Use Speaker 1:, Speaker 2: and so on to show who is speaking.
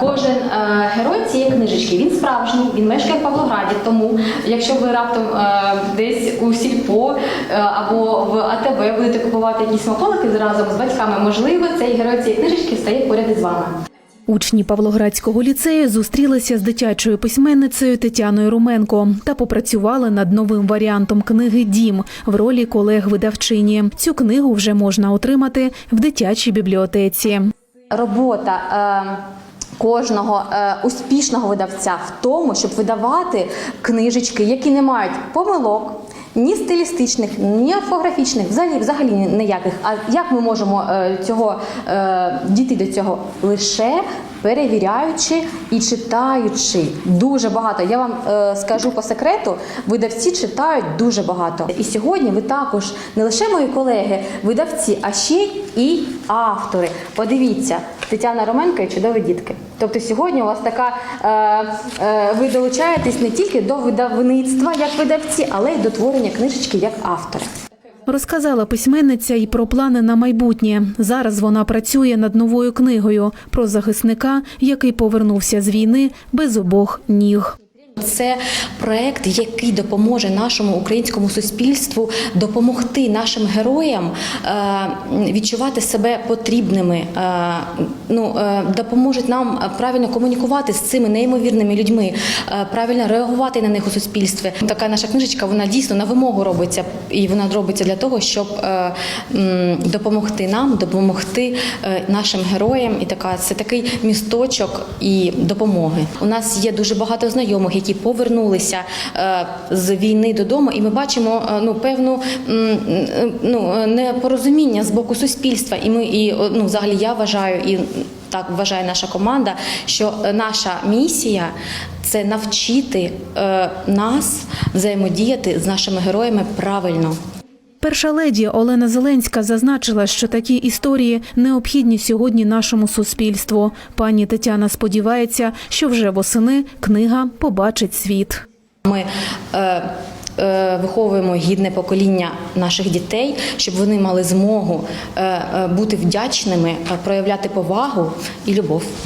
Speaker 1: Кожен е, герой цієї книжечки він справжній, він мешкає в Павлограді. Тому, якщо ви раптом е, десь у сільпо е, або в АТБ будете купувати якісь смаколики разом з батьками, можливо, цей герой цієї книжечки стає поряд із вами.
Speaker 2: Учні Павлоградського ліцею зустрілися з дитячою письменницею Тетяною Руменко та попрацювали над новим варіантом книги Дім в ролі колег-видавчині. Цю книгу вже можна отримати в дитячій бібліотеці.
Speaker 1: робота е, кожного е, успішного видавця в тому, щоб видавати книжечки, які не мають помилок. Ні стилістичних, ні орфографічних, взагалі, взагалі ніяких. А як ми можемо е, цього е, дійти до цього лише перевіряючи і читаючи дуже багато. Я вам е, скажу по секрету, видавці читають дуже багато. І сьогодні ви також не лише мої колеги, видавці, а ще і автори. Подивіться, Тетяна Роменко і чудові дітки. Тобто сьогодні у вас така е, е, ви долучаєтесь не тільки до видавництва як видавці, але й до творення книжечки як автори.
Speaker 2: Розказала письменниця і про плани на майбутнє. Зараз вона працює над новою книгою про захисника, який повернувся з війни без обох ніг.
Speaker 1: Це проект, який допоможе нашому українському суспільству допомогти нашим героям е, відчувати себе потрібними, е, ну, е, допоможуть нам правильно комунікувати з цими неймовірними людьми, правильно реагувати на них у суспільстві. Така наша книжечка вона дійсно на вимогу робиться, і вона робиться для того, щоб допомогти нам, допомогти нашим героям. І така це такий місточок і допомоги. У нас є дуже багато знайомих, які повернулися е, з війни додому, і ми бачимо е, ну певну ну е, непорозуміння з боку суспільства. І ми і ну, взагалі я вважаю і. Так вважає наша команда, що наша місія це навчити нас взаємодіяти з нашими героями правильно.
Speaker 2: Перша леді Олена Зеленська зазначила, що такі історії необхідні сьогодні нашому суспільству. Пані Тетяна сподівається, що вже восени книга побачить світ.
Speaker 1: Ми е, е, виховуємо гідне покоління наших дітей, щоб вони мали змогу е, е, бути вдячними, е, проявляти повагу і любов.